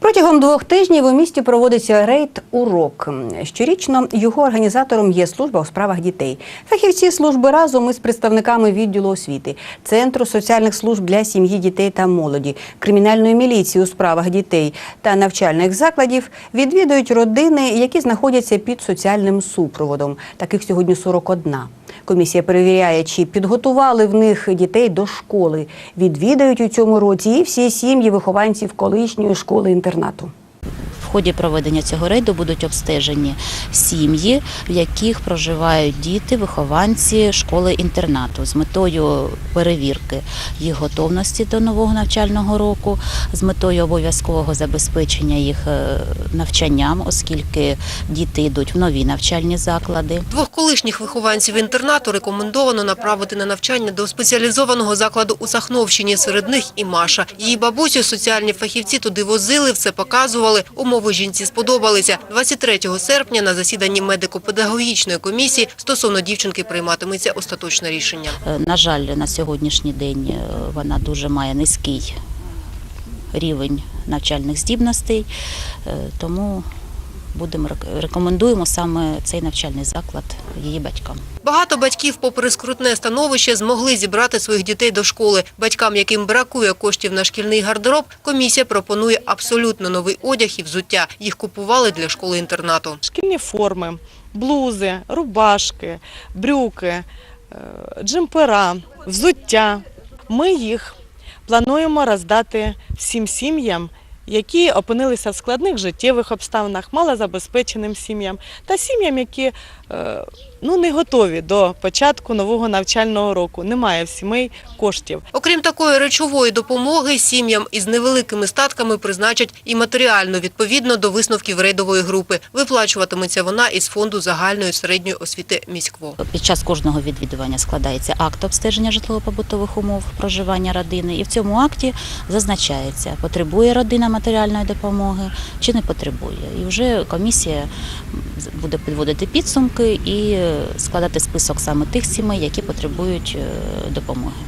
Протягом двох тижнів у місті проводиться рейд урок. Щорічно його організатором є служба у справах дітей. Фахівці служби разом із представниками відділу освіти, центру соціальних служб для сім'ї, дітей та молоді, кримінальної міліції у справах дітей та навчальних закладів відвідують родини, які знаходяться під соціальним супроводом. Таких сьогодні 41. Комісія перевіряє, чи підготували в них дітей до школи. Відвідають у цьому році і всі сім'ї вихованців колишньої школи-інтернату. В ході проведення цього рейду будуть обстежені сім'ї, в яких проживають діти, вихованці школи-інтернату з метою перевірки їх готовності до нового навчального року, з метою обов'язкового забезпечення їх е, навчанням, оскільки діти йдуть в нові навчальні заклади. Двох колишніх вихованців інтернату рекомендовано направити на навчання до спеціалізованого закладу у Сахновщині. Серед них і Маша. Її бабусю соціальні фахівці туди возили, все показували. Умови жінці сподобалися. 23 серпня на засіданні медико-педагогічної комісії стосовно дівчинки прийматиметься остаточне рішення. Е, На жаль, на сьогоднішній день е, вона дуже має низький рівень навчальних здібностей, е, тому будемо рекомендуємо саме цей навчальний заклад її батькам. Багато батьків, попри скрутне становище, змогли зібрати своїх дітей до школи. Батькам, яким бракує коштів на шкільний гардероб, комісія пропонує абсолютно новий одяг і взуття. Їх купували для школи-інтернату. шкільні форми, блузи, рубашки, брюки, е, джемпера, взуття. Ми їх плануємо роздати всім сім'ям, які опинилися в складних життєвих обставинах, малозабезпеченим сім'ям та сім'ям, які е, ну, не готові до початку нового навчального року. Немає в сімей коштів. Окрім такої речової допомоги, сім'ям із невеликими статками призначать і матеріально відповідно до висновків рейдової групи. Виплачуватиметься вона із фонду загальної середньої освіти міськво. Під час кожного відвідування складається акт обстеження житлово-побутових умов проживання родини, і в цьому акті зазначається, потребує родина матеріальної допомоги чи не потребує. І вже комісія буде підводити підсумки і складати список саме тих сімей, які потребують е, допомоги.